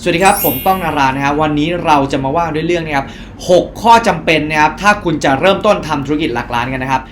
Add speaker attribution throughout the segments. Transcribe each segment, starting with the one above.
Speaker 1: สวัสดีครับ ผมต้องนารานะครับ วันนี้เราจะมาว่าด้วยเรื่องนะครับ6ข้อจำเป็นนะครับ ถ้าคุณจะเริ่มต้นทำธุรกิจหลักล้านกันนะครับ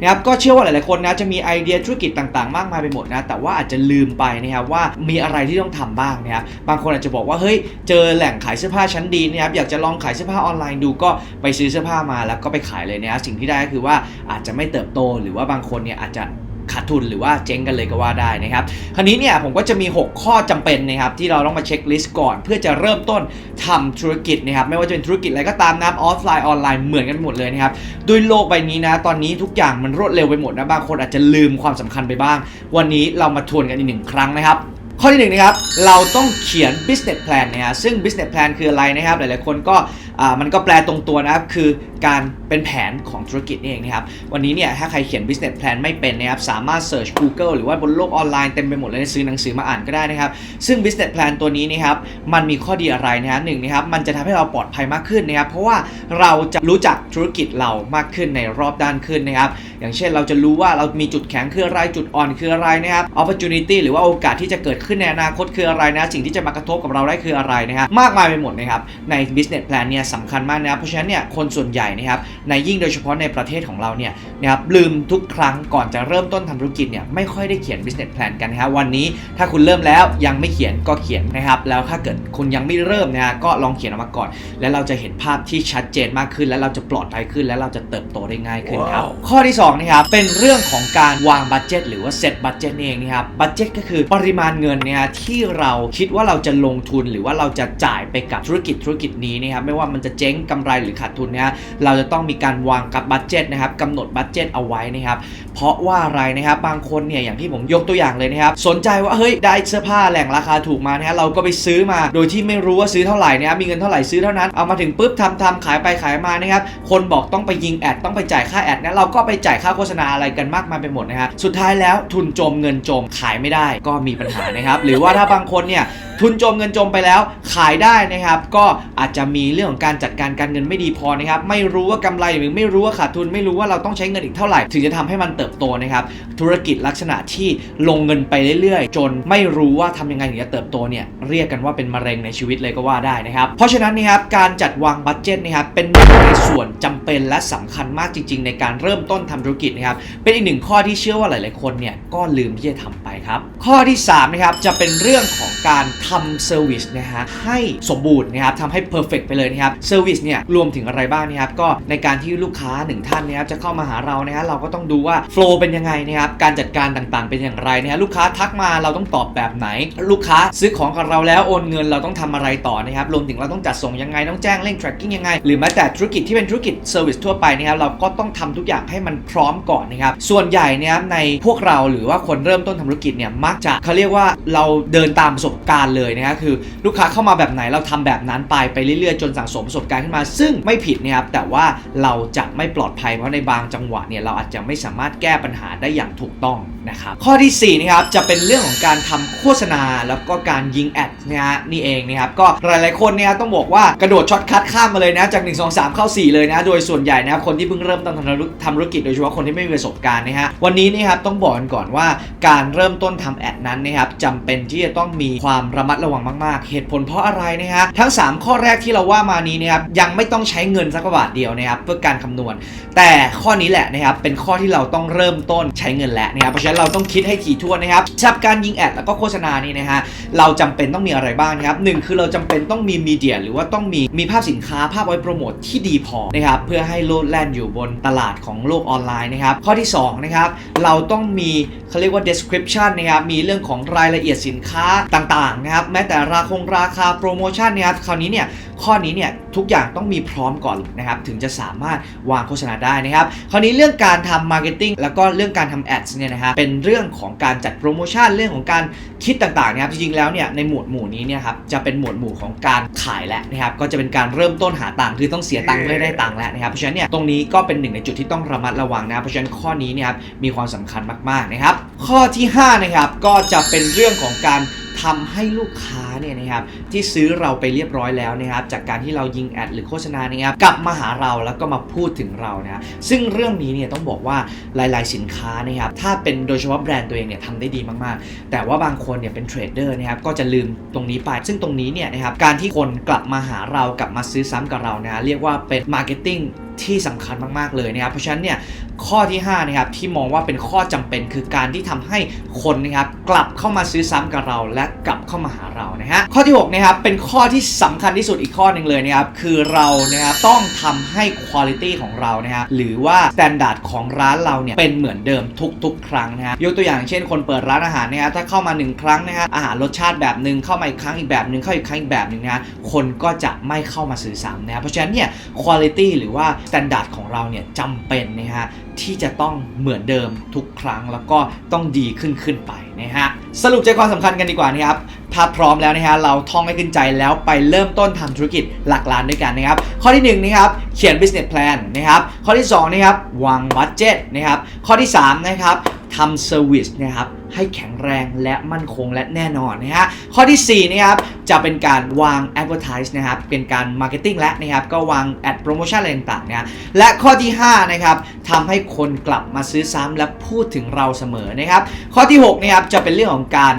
Speaker 1: นะครับก็เชื่อว่าหลายๆคนนะจะมีไอเดียธุรกิจต่างๆ มากมายไปหมดนะแต่ว่าอาจจะลืมไปนะครับว่ามีอะไรที่ต้องทำบ้างนะครับบางคนอาจจะบอกว่าเฮ้ยเจอแหล่งขายเสื้อผ้าชั้นดีนะครับอยากจะลองขายเสื้อผ้าออนไลน์ดูก็ไปซื้อเสื้อผ้ามาแล้วก็ไปขายเลยนะครับสิ่งที่ได้ก็คือว่าอาจจะไม่เติบโตหรือว่าบางคนเนี่ยอาจจะ ขาดทุนหรือว่าเจ๊งกันเลยก็ว่าได้นะครับ คราวนี้เนี่ยผมก็จะมี 6 ข้อจำเป็นนะครับที่เราต้องมาเช็คลิสต์ก่อน เพื่อจะเริ่มต้นทำธุรกิจนะครับไม่ว่าจะเป็นธุรกิจอะไรก็ตามนะออฟไลน์ออนไลน์เหมือนกันหมดเลยนะครับด้วยโลกใบนี้นะตอนนี้ทุกอย่างมันรวดเร็วไปหมดนะบางคนอาจจะลืมความสำคัญไปบ้าง วันนี้เรามาทวนกันอีกหนึ่งครั้งนะครับข้อที่หนึ่งนะครับ เราต้องเขียน business plan นะฮะ ซึ่ง business plan คืออะไรนะครับ หลาย ๆ คนก็อ่ามันก็แปลตรงตัวนะครับ คือ การเป็นแผนของธุรกิจนี่เองนะครับ วันนี้เนี่ยถ้าใครเขียน business plan ไม่เป็นนะครับสามารถ search Google หรือว่าบนโลกออนไลน์เต็มไปหมดเลยซื้อหนังสือมาอ่านก็ได้นะครับ ซึ่ง business plan ตัวนี้นะครับมันมีข้อดีอะไรนะฮะหนึ่งนะครับมันจะทำให้เราปลอดภัยมากขึ้นนะครับ เพราะว่าเราจะรู้จักธุรกิจเรามากขึ้นในรอบด้านขึ้นนะครับ อย่างเช่นเราจะรู้ว่าเรามีจุดแข็งคืออะไรจุดอ่อนคืออะไรนะครับ opportunity หรือว่าโอกาสที่จะเกิดขึ้นในอนาคตคืออะไรนะสิ่งที่จะมากระทบกับเราได้คืออะไรนะครับมากมายไปหมดนะครับใน business plan เนี่ยสำคัญมากนะครับเพราะฉะนั้นเนี่ยคนส่วนใหญ่นะครับในยิ่งโดยเฉพาะในประเทศของเราเนี่ยนะครับลืมทุกครั้งก่อนจะเริ่มต้นทำธุรกิจเนี่ยไม่ค่อยได้เขียน business plan กันนะครับวันนี้ถ้าคุณเริ่มแล้วยังไม่เขียนก็เขียนนะครับแล้วถ้าเกิดคุณยังไม่เริ่มนะฮะก็ลองเขียนออกมาก่อน แล้วเราจะเห็นภาพที่ชัดเจนมากขึ้น และเราจะปลอดภัยขึ้น และเราจะเติบโตได้ง่ายขึ้นครับข้อที่2นะครับเป็นเรื่องของการวางบัตเจตหรือว่าเซตบัตเจตเองนะครับบัตเจตก็คือปริมาณเงินเนี่ยที่เราคิดว่าเราจะลงทุนหรือว่าเราจะจ่ายไปกับธุรกิจธุรกิจนี้นะครับไม่ว่ามันจะเจ๊งกำไรหรือขาดทุนนะฮะเราจะต้องมีการวางกับบัตเจตนะครับกำหนดบัตเจตเอาไว้นะครับ เพราะว่าอะไรนะครับบางคนเนี่ยอย่างที่ผมยกตัวอย่างเลยนะครับ สนใจว่าเฮ้ยได้เสื้อผ้าแหล่งราคาถูกมานะฮะเราก็ไปซื้อมา โดยที่ไม่รู้ว่าซื้อเท่าไหร่นะครับมีเงินเท่าไหร่ซื้อเท่านั้นเอามาถึงปุ๊บทำทำขายไปขายมานะครับคนบอกต้องไปยิงแอดต้องไปจ่ายค่าแอดนะเราก็ไปจ่ายค่าโฆษณาอะไรกันมากมายไปหมดนะฮะสุดท้ายแล้วทุนจมเงินจมขายไม่ได้ก็มีปัญหานะครับ หรือว่าถ้าบางคนเนี่ยทุนจมเงินจมไปแล้วขายได้นะครับ ก็อาจจะมีเรื่องของการจัดการการเงินไม่ดีพอนะครับ ไม่รู้ว่ากำไรหรือไม่รู้ว่าขาดทุนไม่รู้ว่าเราต้องใช้เงินอีกเท่าไหร่ ถึงจะทำให้มันเติบโตนะครับธุรกิจลักษณะที่ลงเงินไปเรื่อยๆ จนไม่รู้ว่าทำยังไงถึงจะเติบโตเนี่ยเรียกกันว่าเป็นมะเร็งในชีวิตเลยก็ว่าได้นะครับเพราะฉะนั้นนะครับการจัดวางบัตเจตนะครับเป็นหนึ่งในส่วนจำเป็นและสำคัญมากจริง ๆ ในการเริ่มต้นทำธุรกิจนะครับเป็นอีกหนึ่งข้อที่เชื่อว่าหลาย ๆ คนเนี่ยก็ลืมที่จะทำไปครับข้อที่สามนะครับจะเป็นเรื่องของการทำเซอร์วิสนะฮะให้สมบูรณ์นะครับทำให้เพอร์เฟกไปเลยนะครับเซอร์วิสเนี่ยรวมถึงอะไรบ้างนะครับก็ในการที่ลูกค้าหนึ่งท่านนะครับจะเข้ามาหาเรานะฮะเราก็ต้องดูว่าโฟล์เป็นยังไงนะครับการจัดการต่างๆ เป็นอย่างไรนะฮะลูกค้าทักมาเราต้องตอบแบบไหน ลูกค้าซื้อของกับเราแล้วโอนเงินเราต้องทำอะไรต่อนะครับรวมถึงเราต้องจัดส่งยังไงต้องแจ้งเร่ง tracking ยังไง หรือแม้แต่ธุรกิจที่เป็นธุรกิจเซอร์วิสทั่วไปนะครับเราก็ต้องทำทุกอย่างให้มันพร้อมก่อนนะครับส่วนใหญ่เนี่ยในพวกเราหรือว่าคนเริ่มต้นทำธุรกิจเนี่ยมักจะเขาเรียกว่าเราเดินตามประสบการณ์เลยนะฮะคือ ลูกค้าเข้ามาแบบไหนเราทำแบบนั้นไปไปเรื่อยๆจนสั่งสมประสบการณ์ขึ้นมา ซึ่งไม่ผิดนะครับแต่ว่าเราจะไม่ปลอดภัยเพราะในบางจังหวะเนี่ยเราอาจจะไม่สามารถแก้ปัญหาได้อย่างถูกต้องนะครับข้อที่4นะครับจะเป็นเรื่องของการทำโฆษณาแล้วก็การยิงแอดนะฮะนี่เองนะครับก็หลายๆคนเนี่ยต้องบอกว่ากระโดดช็อตคัทข้ามมาเลยนะจาก 1 2 3 เข้า 4 เลยนะโดยส่วนใหญ่นะครับคนที่เพิ่งเริ่มต้นทำธุรทำธุรกิจโดยเฉพาะคนที่ไม่มีประสบการณ์นะฮะวันนี้นะครับต้องบอกกันก่อนว่าการเริ่มต้นทำแอดนั้นนะครับจำเป็นที่จะต้องมีความระมัดระวังมาก ๆ เหตุผลเพราะอะไรนะฮะทั้ง 3 ข้อแรกที่เราว่ามานี้นะครับยังไม่ต้องใช้เงินสักบาทเดียวนะครับเพื่อการคำนวณ แต่ข้อนี้แหละนะครับเป็นข้อที่เราต้องเริ่มต้นใช้เงินแล้วนะครับเพราะฉะนั้นเราต้องคิดให้ถี่ถ้วนนะครับสำหรับการยิงแอดแล้วก็โฆษณานี่นะฮะเราจำเป็นต้องมีอะไรบ้างนะครับหนึ่งคือเราจำเป็นต้องมีมีเดียหรือว่าต้องมีมีภาพสินค้าภาพไว้โปรโมทที่ดีพอนะครับเพื่อให้โลดแล่นอยู่บนตลาดของโลกออนไลน์นะครับข้อที่สองนะครับเราต้องมีเขาเรียกว่า description นะครับมีเรื่องของรายละเอียดสินค้าต่างๆนะครับแม้แต่ราคงราคาโปรโมชั่นนะครับคราวนี้เนี่ยข้อนี้เนี่ยทุกอย่างต้องมีพร้อมก่อนนะครับถึงจะสามารถวางโฆษณาได้นะครับ คราวนี้เรื่องการทำมาร์เก็ตติ้งแล้วก็เรื่องการทำแอดเนี่ยนะฮะเป็นเรื่องของการจัดโปรโมชั่นเรื่องของการคิดต่างๆนะครับจริงๆแล้วเนี่ยในหมวดหมู่นี้เนี่ยครับจะเป็นหมวดหมู่ของการขายแล้วนะครับก็จะเป็นการเริ่มต้นหาตังค์คือต้องเสียตังค์เพื่อได้ตังค์แล้วนะครับเพราะฉะนั้นเนี่ยตรงนี้ก็เป็นหนึ่งในจุดที่ต้องระมัดระวังนะเพราะฉะนั้นข้อนี้เนี่ยครับมีความสำคัญมากๆนะครับข้อที่ห้านะครับก็จะเป็นเรื่องของการทำให้ลูกค้าเนี่ยนะครับที่ซื้อเราไปเรียบร้อยแล้วนะครับจากการที่เรายิงแอดหรือโฆษณานะครับกลับมาหาเราแล้วก็มาพูดถึงเรานะซึ่งเรื่องนี้เนี่ยต้องบอกว่าหลาย ๆ สินค้านะครับถ้าเป็นโดยเฉพาะแบรนด์ตัวเองเนี่ยทำได้ดีมาก ๆ แต่ว่าบางคนเนี่ยเป็นเทรดเดอร์นะครับก็จะลืมตรงนี้ไป ซึ่งตรงนี้เนี่ยนะครับการที่คนกลับมาหาเรากลับมาซื้อซ้ำกับเรานะเรียกว่าเป็นมาร์เก็ตติ้งที่สำคัญมาก ๆ เลยนะครับ เพราะฉะนั้นเนี่ยข้อที่5นะครับที่มองว่าเป็นข้อจำเป็นคือการที่ทำให้คนนะครับกลับเข้ามาซื้อซ้ำกับเรา และกลับเข้ามาหาเรานะฮะข้อที่6นะครับเป็นข้อที่สำคัญที่สุดอีกข้อหนึ่งเลยนะครับคือเรานะครับต้องทำให้คุณภาพของเรานะฮะหรือว่ามาตรฐานของร้านเราเนี่ยเป็นเหมือนเดิมทุกๆ ครั้งนะฮะยกตัวอย่างเช่นคนเปิดร้านอาหารนะฮะถ้าเข้ามา 1 ครั้งนะฮะอาหารรสชาติแบบหนึ่งเข้ามาอีกครั้งอีกแบบหนึ่งเข้าอีกครั้งอีกแบบหนึ่งนะฮะคนก็จะไม่เข้ามาซื้อซ้ำนะฮะเพราะฉะนั้นเนี่ยคุณภาพหรือว่ามาตรฐานของเราเนี่ยจำเป็นนะฮะที่จะต้องเหมือนเดิมทุกครั้งแล้วก็ต้องดีขึ้นขึ้นไปนะฮะสรุปใจความสำคัญกันดีกว่านะครับ ถ้าพร้อมแล้วนะฮะเราท่องให้ขึ้นใจแล้วไปเริ่มต้นทำธุรกิจหลักล้านด้วยกันนะครับ ข้อที่1นะครับเขียน business plan นะครับข้อที่2นะครับวางบัตเจ็ตนะครับข้อที่3นะครับทำ service นะครับให้แข็งแรงและมั่นคงและแน่นอนนะฮะข้อที่4นะครับจะเป็นการวาง advertise นะครับเป็นการ marketing และนะครับก็วาง ad promotion อะไรต่างๆนะฮะและข้อที่5นะครับทำให้คนกลับมาซื้อซ้ำและพูดถึงเราเสมอนะครับข้อที่6นะครับจะเป็นเรื่องของการ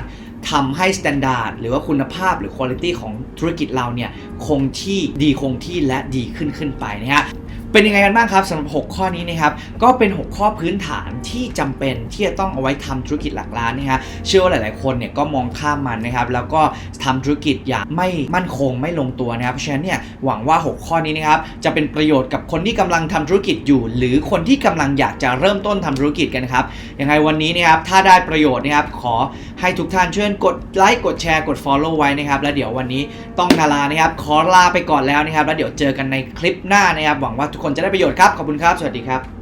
Speaker 1: ทำให้มาตรฐานหรือว่าคุณภาพหรือคุณภาพของธุรกิจเราเนี่ยคงที่ดีคงที่และดีขึ้นขึ้นไปนะฮะ เป็นยังไงกันบ้างครับสำหรับ 6 ข้อนี้นะครับก็เป็น 6 ข้อพื้นฐานที่จำเป็นที่จะต้องเอาไว้ทำธุรกิจหลักล้านนะฮะเชื่อว่าหลาย ๆ คนเนี่ยก็มองข้ามมันนะครับแล้วก็ทำธุรกิจอย่างไม่มั่นคงไม่ลงตัวนะครับเพราะฉะนั้นเนี่ยหวังว่า 6 ข้อนี้นะครับจะเป็นประโยชน์กับคนที่กำลังทำธุรกิจอยู่ หรือคนที่กำลังอยากจะเริ่มต้นทำธุรกิจกันครับยังไงวันนี้นะครับถ้าได้ประโยชน์นะครับขอให้ทุกท่านช่วยกดไลค์กดแชร์กด Follow ไว้นะครับแล้วเดี๋ยววันนี้ต้องนาลานะครับขอลาไปก่อนแล้วนะครับแล้วเดี๋ยวเจอกันในคลิปหน้านะครับหวังว่าทุกคนจะได้ประโยชน์ครับ ขอบคุณครับ สวัสดีครับ